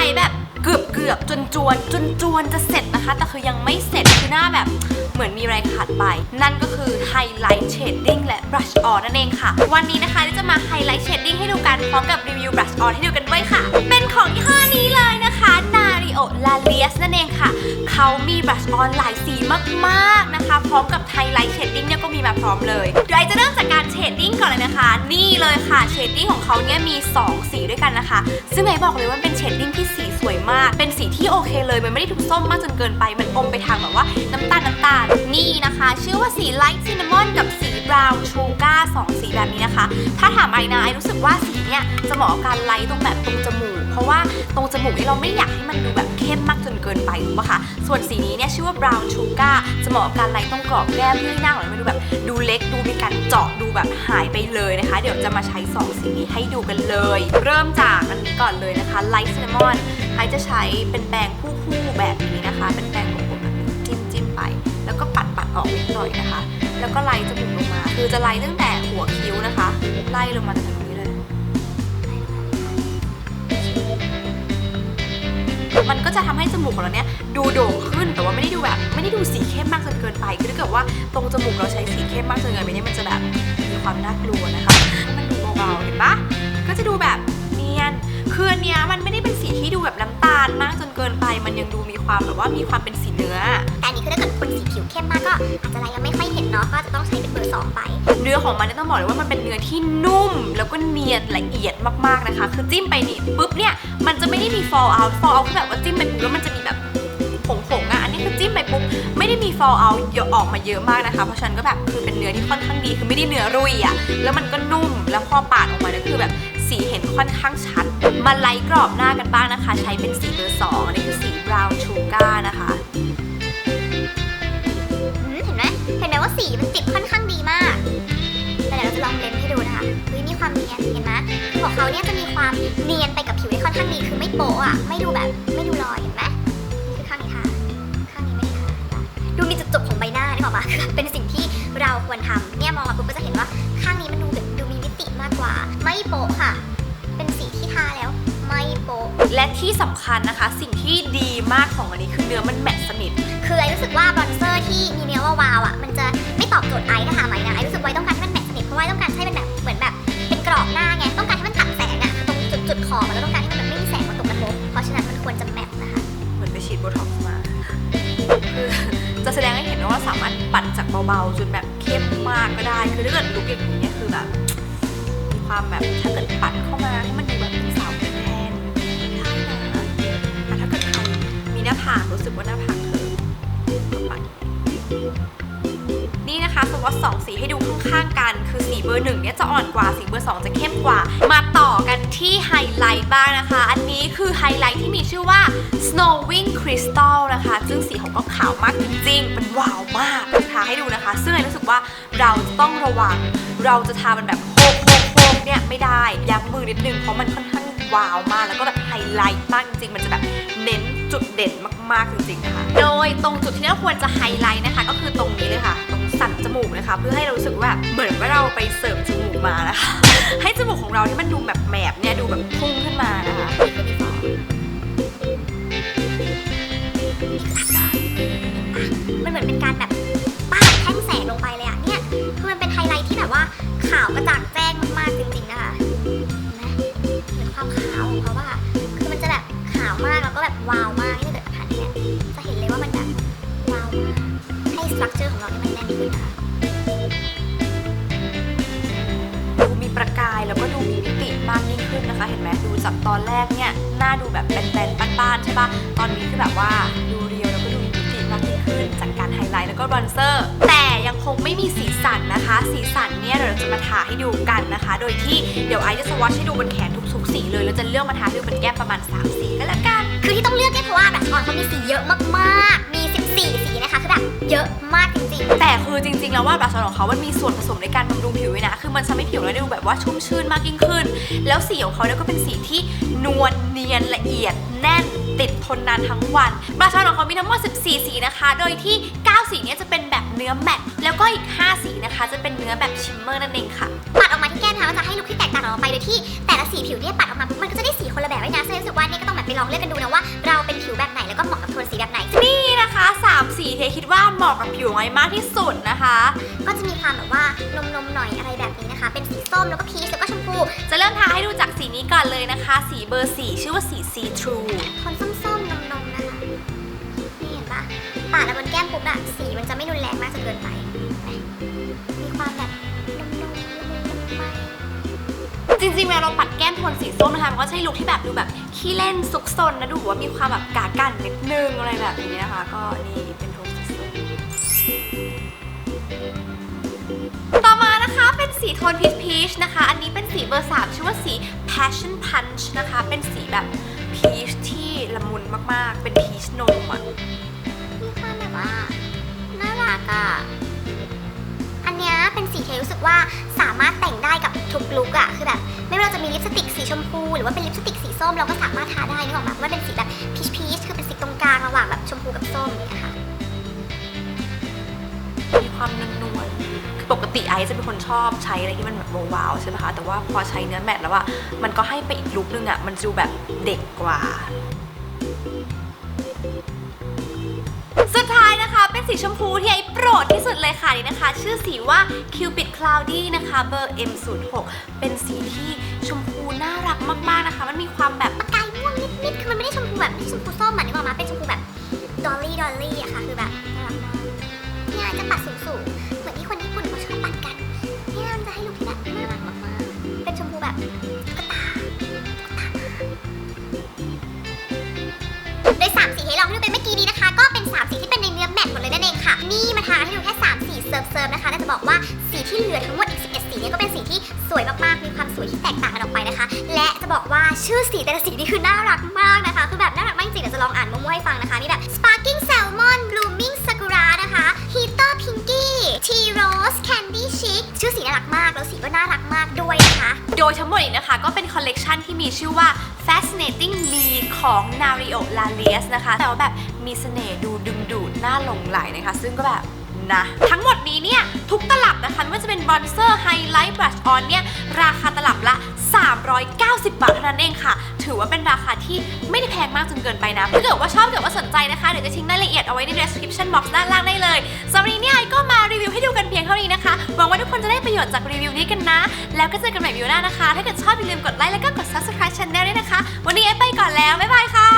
ช้แบบเกือบเกือบจนจวนจนจวนจะเสร็จนะคะ แต่คือยังไม่เสร็จคือหน้าแบบเหมือนมีอะไรขาดไป นั่นก็คือไฮไลท์เชดดิ้งและบลัชออนนั่นเองค่ะ วันนี้นะคะที่จะมาไฮไลท์เชดดิ้งให้ดูกันพร้อมกับรีวิวบลัชออนให้ดูกันด้วยค่ะ บลัชออนหลายสีมากๆนะคะ พร้อมกับไฮไลท์เชดดิ้งเนี่ยก็มีมาพร้อมเลยเดี๋ยวไอจะเริ่มจากการเชดดิ้งก่อนเลยนะคะ นี่เลยค่ะเชดดิ้งของเขาเนี่ยมี 2 สีด้วยกันนะคะ ซึ่งไอบอกเลยว่าเป็นเชดดิ้งที่สีสวยมาก เป็นสีที่โอเคเลยมันไม่ได้ถูกส้มมากจนเกินไปมันอมไปทางแบบว่าน้ำตาลน้ำตาลนี่นะคะ ชื่อว่าสีไลท์ซินนามอนกับสีบราวน์ชูการ์สองสีแบบนี้ ถ้าถามไอนะไอรู้สึกว่าสีเนี่ยจะเหมาะกับการไลท์ตรงแบบตรงจมูก เพราะว่าตรงจมูกนี่เราไม่อยากให้มันดูแบบเข้มมากจนเกินไปถูกปะคะ ส่วนสีนี้เนี่ยชื่อว่า brown sugar จะเหมาะกับการไลท์ตรงกรอบแก้มเพื่อให้หน้าของเรามันดูแบบดูเล็กดูมีการเจาะดูแบบหายไปเลยนะคะ เดี๋ยวจะมาใช้2สีนี้ให้ดูกันเลย เริ่มจากอันนี้ก่อนเลยนะคะ light cinnamon ไอจะใช้เป็นแปรงคู่ๆแบบนี้นะคะ เป็นแปรงกลมๆแบบจิ้มจิ้มๆไป แล้วก็ปัดปัดๆออกนิดหน่อยนะคะ แล้วก็ไล่จมูกลงมา คือจะไล่ตั้งแต่หัวคิ้วนะคะ ไล่ลงมาจากตรงนี้เลย มันก็จะทำให้จมูกของเราเนี่ยดูโด่งขึ้นแต่ว่าไม่ได้ดูแบบ ไม่ได้ดูสีเข้มมากจนเกินไป คือถ้าเกิดว่าตรงจมูกเราใช้สีเข้มมากจนเกินไปเนี่ยมันจะแบบมีความน่ากลัวนะคะ มันดูเบาๆเห็นปะก็จะดูแบบเนียนคืออันเนี้ยมันไม่ได้เป็นสีที่ดูแบบน้ำตาลมากจนเกินไป มันยังดูมีความแบบว่ามีความเป็นสีเนื้อแต่อันนี้คือถ้าเกิดคนสีผิวเข้มมากก็อาจจะอะไรยังไม่ค่อยเห็นเนาะก็จะต้องใช้เป็นเบอร์สองไป นื้อของมันเนี่ยต้องบอกเลยว่ามันเป็นเนื้อที่นุ่ม แล้วก็เนียนละเอียดมากๆนะคะ คือจิ้มไปนี่ปุ๊บเนี่ยมันจะไม่ได้มี fall out fall out คือแบบว่าจิ้มไปปุ๊บแล้วมันจะมีแบบผงๆอะอันนี้คือจิ้มไปปุ๊บไม่ได้มี fall out เยอะออกมาเยอะมากนะคะ เพราะฉันก็แบบคือเป็นเนื้อที่ค่อนข้างดีคือไม่ได้เนื้อรุ่ยอะแล้วมันก็นุ่มแล้วพอปาดออกมาเนี่ยคือแบบสีเห็นค่อนข้างชัด มาไล่กรอบหน้ากันบ้างนะคะ ใช้เป็นสีเบอร์สองอันนี้คือสี brown sugar นะคะ เห็นไหมเห็นไหมว่าสีมันติดค่อนข้างดี เขาเนี่ยจะมีความเนียนไปกับผิวได้ค่อนข้างดีคือไม่โป๊ะอะไม่ดูแบบไม่ดูรอยเห็นไหมนี่คือข้างนี้ทาข้างนี้ไม่ได้ทาเห็นปะดูมีจุดๆของใบหน้านี่บอกว่าเป็นสิ่งที่เราควรทำเนี่ยมองมาปุ๊บก็จะเห็นว่าข้างนี้มันดูแบบดูมีมิติมากกว่า ไม่โป๊ะค่ะ เป็นสีที่ทาแล้วไม่โป๊ะและที่สำคัญนะคะ สิ่งที่ดีมากของอันนี้คือเนื้อมันแมตต์สนิทคือไอรู้สึกว่าบรอนเซอร์ที่มีเนื้อวาวๆอะมันจะไม่ตอบโจทย์ไอถ้าถามไอนะไอรู้สึกว่าไอต้องการให้มันแมทสนิทเพราะว่าไอต้องการให้มันแบบเหมือนแบบ ตรงจุดจุดๆขอมันแล้วต้องการให้มันแบบไม่มีแสงมาตกกระทบเพราะฉะนั้นมันควรจะแมทนะคะ เหมือนไปฉีดโบท็อกซ์มาคือจะแสดงให้เห็นว่าสามารถปัดจากเบาๆจนแบบเข้มมากก็ได้ คือถ้าเกิดลุกอย่างนี้คือแบบมีความแบบถ้าเกิดปัดเข้ามาให้มันดูแบบเป็นสาวแทนๆได้นะแต่ถ้าเกิดใครมีหน้าผากรู้สึกว่าหน้าผากเธอก็ปัด นี่นะคะสมมติว่าสองสีให้ดูข้างๆกัน คือสีเบอร์หนึ่งเนี่ยจะอ่อนกว่าสีเบอร์สองจะเข้มกว่า มาต่อกันที่ไฮไลท์บ้างนะคะ อันนี้คือไฮไลท์ที่มีชื่อว่า snowing crystal นะคะ ซึ่งสีของก็ขาวมากจริงๆเป็นว้าวมากทาให้ดูนะคะ ซึ่งไอรู้สึกว่าเราต้องระวัง เราจะทามันแบบโคกโคกเนี่ยไม่ได้ยั้งมือนิดนึงเพราะมันค่อนข้างว้าวมากแล้วก็แบบไฮไลท์มากจริงๆมันจะแบบเน้นจุดเด่นมากๆจริงๆนะคะโดยตรงจุดที่เราควรจะไฮไลท์นะคะ ก็คือตรงนี้เลยค่ะ สันจมูกนะคะ เพื่อให้เรารู้สึกว่าเหมือนว่าเราไปเสริมจมูกมานะคะ ให้จมูกของเราที่มันดูแบบแมบเนี่ยดูแบบพุ่งขึ้นมานะคะมันเหมือนเป็นการแบบปาดแท่งแสงลงไปเลยอะเนี่ยคือมันเป็นไฮไลท์ที่แบบว่าขาวกระจ่างแจ้ง กาย แล้วก็ดูมีมิติมากยิ่งขึ้นนะคะ เห็นไหมดูจากตอนแรกเนี่ยหน้าดูแบบแบนๆบ้านๆใช่ปะตอนนี้คือแบบว่าดูเรียวแล้วก็ดูมีมิติมากยิ่งขึ้น จากการไฮไลท์แล้วก็บรอนเซอร์ แต่ยังคงไม่มีสีสันนะคะ สีสันเนี่ยเราจะมาทาให้ดูกันนะคะ โดยที่เดี๋ยวไอซ์จะสวอชให้ดูบนแขนทุกๆสีเลยแล้วจะเลือกมาทาให้ดูบนแก้มประมาณ3สีก็แล้วกัน คือที่ต้องเลือกเนี่ยเพราะว่าแบบออนเขามีสีเยอะมากๆ มี 14 สีนะคะคือแบบเยอะมากจ จริงๆ แล้วว่าบลัชออนของเขามันมีส่วนผสมในการบำรุงผิวด้วยนะ คือมันทำให้ผิวเราดูแบบว่าชุ่มชื่นมากยิ่งขึ้น แล้วสีของเขาเนี่ยก็เป็นสีที่นวลเนียนละเอียดแน่นติดทนนานทั้งวันบลัชออนของเขามีทั้งหมด 14 สีนะคะ โดยที่ 9 สีเนี่ยจะเป็นแบบเนื้อแมตต์แล้วก็อีก 5 สีนะคะ จะเป็นเนื้อแบบชิมเมอร์นั่นเองค่ะๆปัดออกมาที่แก้มนะคะมันจะให้ลุคที่แตกต่างออกไปโดยที่แต่ละสีผิวเนี่ยปัดออกมาปุ๊บมันก็จะได้สีคนละแบบด้วยนะซึ่งรู้สึกว่าเนี่ยก็ต้องแบบไปลองเลือกกันดูนะว่า เราเป็นผิวแบบไหนแล้วก็เหมาะกับโทนสีแบบไหนนี่นะคะ สามสีเทคิดว่าเหมาะกับผิวไม้มากที่สุดนะคะ ก็จะมีความแบบว่านมๆหน่อยอะไรแบบนี้นะคะ เป็นสีส้มแล้วก็พีชแล้วก็ชมพูจะเริ่มทาให้ดูจากสีนี้ก่อนเลยนะคะ สีเบอร์สีชื่อว่าสี See True โทนส้มๆนมๆนะคะนี่เห็นปะปาดแล้วบนแก้มปุ๊บอะสีมันจะไม่รุนแรงมากจนเกินไป ริงๆเวลาเราปัดแก้มโทนสีส้มนะคะมันก็ใช่ลุคที่แบบดูแบบขี้เล่นซุกซนนะดูว่ามีความแบบกากันนิดนึงอะไรแบบนี้นะคะ ก็นี่เป็นโทนสีส้มต่อมานะคะเป็นสีโทนพีชพีชนะคะ อันนี้เป็นสีเบอร์สามชื่อว่าสี passion punch นะคะ เป็นสีแบบพีชที่ละมุนมากๆ เป็นพีชนมอะมีความแบบว่าน่ารักอะอันเนี้ยเป็นสีที่รู้สึกว่าสามารถแต่งได้กับทุกลุคอะคือแบบ ไม่ว่าเราจะมีลิปสติกสีชมพู หรือว่าเป็นลิปสติกสีส้มเราก็สามารถทาได้นึกออกไหมว่าเป็นสีแบบพีชพีชคือเป็นสีตรงกลางระหว่างแบบชมพูกับส้มอย่างเงี้ยค่ะมีความนวลคือปกติไอซ์จะเป็นคนชอบใช้อะไรที่มันแบบว้าวๆใช่ไหมคะแต่ว่าพอใช้เนื้อแมตต์แล้วอะมันก็ให้ไปอีกลุคนึงอะมันดูแบบเด็กกว่า สุดท้าย สีชมพูที่ไอโปรดที่สุดเลยค่ะนี่นะคะ ชื่อสีว่า Cupid Cloudy นะคะ เบอร์ M06 เป็นสีที่ชมพูน่ารักมากๆนะคะ มันมีความแบบประกายม่วงนิดๆคือมันไม่ได้ชมพูแบบไม่ใช่ชมพูส้มอะนึกออกมาเป็นชมพูแบบดอลลี่ดอลลี่อะค่ะคือแบบ ที่เหลือทั้งหมดอีก11สีเนี่ยก็เป็นสีที่สวยมากๆ มีความสวยที่แตกต่างกันออกไปนะคะ และจะบอกว่าชื่อสีแต่ละสีนี่คือน่ารักมากนะคะ คือแบบน่ารักมากจริงๆเดี๋ยวจะลองอ่านมั่วๆให้ฟังนะคะ มีแบบ sparkling salmon blooming sakura นะคะ heater pinky tea rose candy chic ชื่อสีน่ารักมาก แล้วสีก็น่ารักมากด้วยนะคะ โดยทั้งหมดนี้นะคะก็เป็นคอลเลกชันที่มีชื่อว่า Fascinating Me ของ Nario Lalias นะคะ แต่ว่าแบบมีเสน่ห์ดูดึงดูดน่าหลงไหลนะคะ ซึ่งก็แบบนะทั้งหมด นี้เนี่ย ทุกตลับนะคะไม่ว่าจะเป็นบอนเซอร์ไฮไลท์บลัชออนเนี่ย ราคาตลับละ 390 บาทเท่านั้นเองค่ะ ถือว่าเป็นราคาที่ไม่ได้แพงมากจนเกินไปนะ ถ้าเกิดว่าชอบเกิดว่าสนใจนะคะ เดี๋ยวจะทิ้งรายละเอียดเอาไว้ใน description box ด้านล่างได้เลยสำหรับวันนี้เนี่ยไอก็มารีวิวให้ดูกันเพียงเท่านี้นะคะ หวังว่าทุกคนจะได้ประโยชน์จากรีวิวนี้กันนะ แล้วก็เจอกันใหม่วิวหน้านะคะ ถ้าเกิดชอบอย่าลืมกดไลค์แล้วก็กด subscribe channel ด้วยนะคะ วันนี้ไอไปก่อนแล้วบ๊ายบายค่ะ